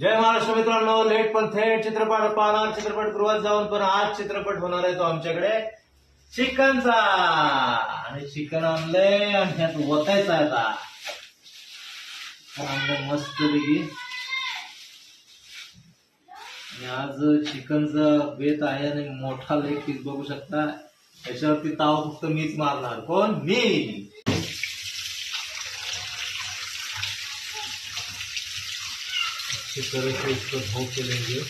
जय महाराष्ट्र मित्रांनो लेट पण थेट चित्रपट पाहणार चित्रपटगृहात जाऊन पण आज चित्रपट होणार आहे तो आमच्याकडे. चिकनचा. आणि चिकन आणलंय आणि त्यात ओतायचा आहे आता. मस्त पैकी. आज चिकनचा बेत आहे आणि मोठा लेग पीस बघू शकता. त्याच्यावरती ताव फक्त मीच मारणार. कोण? मी. अच्छी तरह से इसको धो के लेंगे।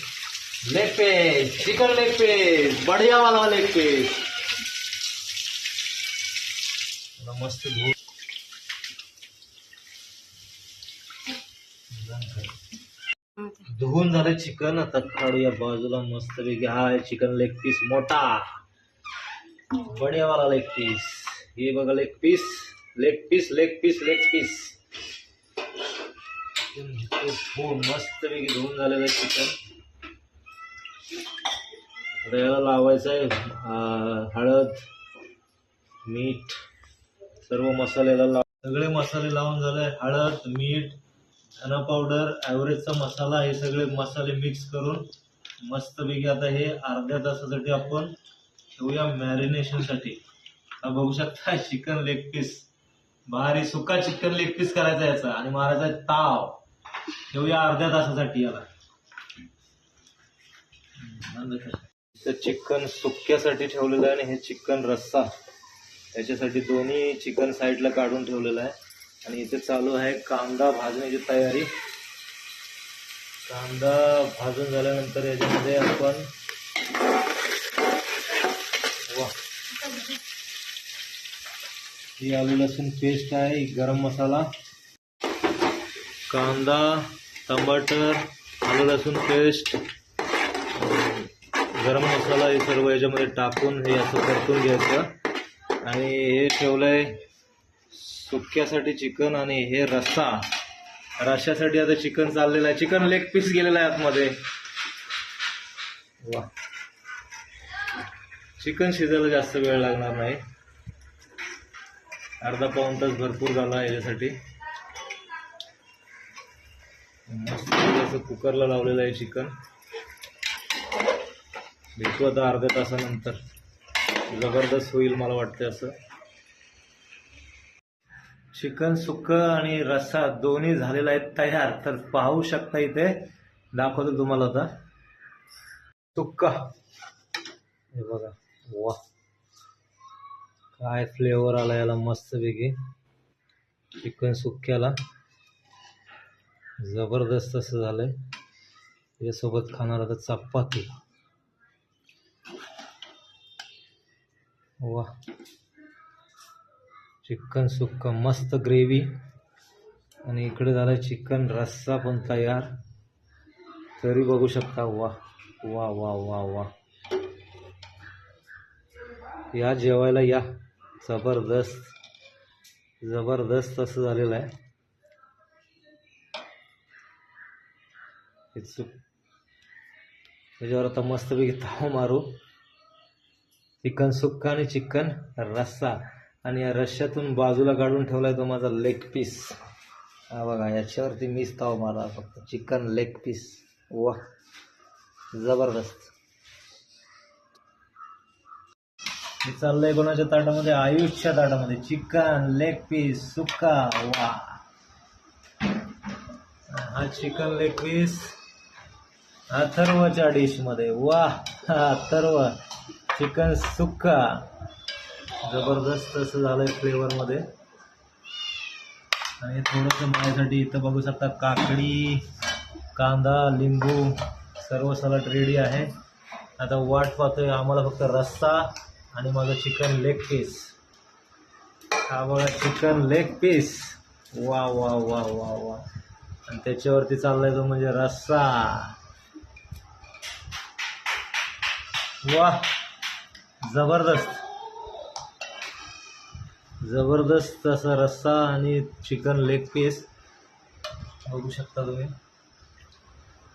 Leg piece chicken leg piece बढ़िया वाला लेग पीस मस्त धो। धुवून झालं चिकन आता काढूया बाजूला मस्त पैकी हा आहे चिकन लेग पीस मोठा। बढ़िया वाला लेग पीस हे बघा leg piece leg piece leg piece leg piece धुवून हो, मस्त पैकी धुवून झालेलं आहे चिकन याला लावायचं आहे हळद मीठ सर्व मसाल्याला लाव सगळे मसाले लावून झाले हळद मीठ धना पावडर ॲव्हरेजचा मसाला हे सगळे मसाले मिक्स करून मस्तपैकी आता हे अर्ध्या तासासाठी आपण ठेवूया मॅरिनेशनसाठी बघू शकता चिकन लेग पीस भारी सुका चिकन लेग पीस करायचा याचा. आणि मारायचा ताव. ठेवूया अर्ध्या तासासाठी याला. तर चिकन सुक्यासाठी ठेवलेलं आहे आणि हे चिकन रस्सा. त्याच्यासाठी दोन्ही चिकन साईडला काढून ठेवलेलं आहे. आणि इथे चालू आहे कांदा भाजण्याची तयारी. कांदा भाजून झाल्यानंतर याच्यामध्ये आपण वा. ही आलू लसूण पेस्ट आहे गरम मसाला. कांदा टमाटर आलं लसूण पेस्ट गरम मसाला हे सर्व याच्यामध्ये टाकून हे असं परतून घ्यायचं. आणि हे ठेवलं आहे सुक्यासाठी चिकन आणि हे रस्सा. रश्श्यासाठी आता चिकन चाललेलं आहे. चिकन लेग पीस गेलेला आहे आतमध्ये. वा. चिकन शिजायला जास्त वेळ लागणार नाही. अर्धा पाऊण तास भरपूर झाला याच्यासाठी. असं कुकरला लावलेलं आहे चिकन. भेटू आता अर्ध्या तासानंतर. जबरदस्त होईल मला वाटतं असं. चिकन सुक्कं आणि रस्सा दोन्ही झालेला आहे तयार. तर पाहू शकता इथे. दाखवतो तुम्हाला आता. सुक्का. हे बघा. वा. काय फ्लेवर आला याला मस्त वेगळी चिकन सुक्क्याला. जबरदस्त असं झालंय. त्याच्यासोबत खाणार आता चपाती. वा. चिकन सुक्का मस्त ग्रेव्ही. आणि इकडे झालं चिकन रस्सा पण तयार. तरी बघू शकता वा वा वा वा वा. या जेवायला या. जबरदस्त. जबरदस्त असं झालेलं आहे. हे त्याच्यावर आता मस्तपैकी ताव मारू. चिकन सुक्का आणि चिकन रस्सा. आणि या रश्श्यातून बाजूला काढून ठेवलाय तो माझा लेग पीस हा बघा याच्यावरती मीच ताव मारा फक्त. चिकन लेग पीस वा. जबरदस्त. हे चाललंय कोणाच्या ताटामध्ये? आयुषच्या ताटामध्ये. चिकन लेग पीस सुक्का. वा. हा चिकन लेग पीस अथर्वच्या डिशमध्ये वा अथर्व. चिकन सुक्का. जबरदस्त असं झालंय फ्लेवरमध्ये आणि थोडंसं माझ्यासाठी इथं बघू शकता काकडी कांदा लिंबू सर्व सलाड रेडी आहे. आता वाट पाहतोय आम्हाला फक्त रस्सा आणि माझं चिकन लेग पीस हा बघा चिकन लेग पीस वा वा वा वा वा आणि त्याच्यावरती चाललाय तो म्हणजे रस्सा. वा. जबरदस्त. जबरदस्त असा रस्सा आणि चिकन लेग पीस बघू शकता तुम्ही.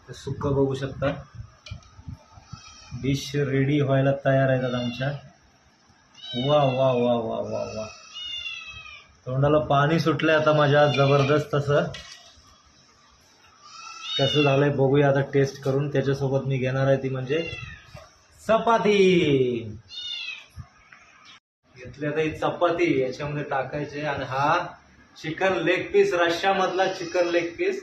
ते बघू शकता. डिश रेडी व्हायला तयार आहेत आमच्या. वा वा वा वा वा वा. तोंडाला पाणी सुटलंय आता माझ्या जबरदस्त असं. कसं झालंय बघूया आता टेस्ट करून. त्याच्यासोबत मी घेणार आहे ती म्हणजे चपाती. घेतली आता ही चपाती याच्यामध्ये टाकायचे आणि हा चिकन लेग पीस रश्श्यामधला चिकन लेग पीस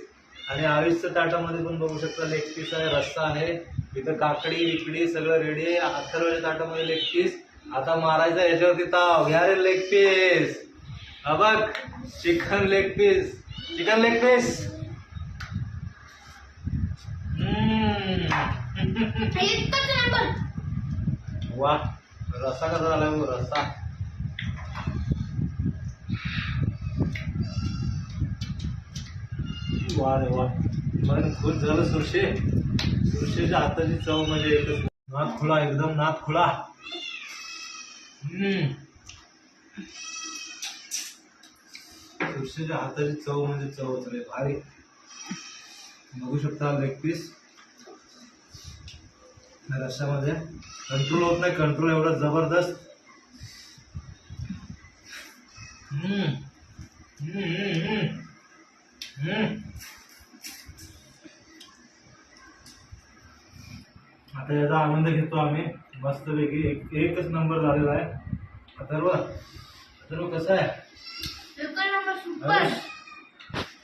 आणि आयुष्य ताटामध्ये पण बघू शकता लेग पीस आहे रस्सा आहे. इथं काकडी इकडी सगळं रेडी आहे. अथर्वच्या ताटामध्ये लेग पीस आता मारायचा याच्यावरती ताव. घ्या रे लेग पीस अबक बघ chicken leg piece chicken leg piece हम्म. वा रस्सा कसा झालाय हो रस्सा. वा रे वा. मन खुश झालं सुरशे. सुरशेच्या हाताची चव म्हणजे एकच. नाथ खुळा एकदम नाथ खुळा हम्म. सुरशेच्या हाताची चव म्हणजे चवच रे भारी. बघू शकता लेग पीस रस्त्यामध्ये कंट्रोल होत नाही कंट्रोल एवढं जबरदस्त हम्म. हम्म, हम्म, हम्म. हम्म. आता याचा आनंद घेतो आम्ही मस्तपैकी एक एकच नंबर झालेला आहे अथर्व अथर्व कसं आहे एकच नंबर सुपर आयुष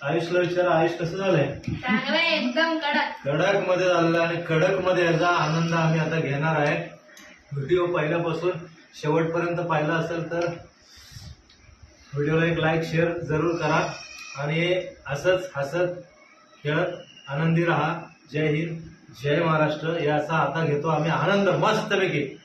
आयुषला विचारा आयुष कसं झालंय? चांगलं आहे, एकदम कडक. कडकमध्ये झालेला आणि कडकमध्ये याचा आनंद आम्ही आता घेणार आहे. व्हिडिओ पहिल्यापासून शेवटपर्यंत पाहिला असेल तर व्हिडिओला एक लाईक शेअर जरूर करा. आणि असंच हसत खेळत आनंदी राहा. जय हिंद जय महाराष्ट्र. याचा आता घेतो आम्ही आनंद मस्तपैकी.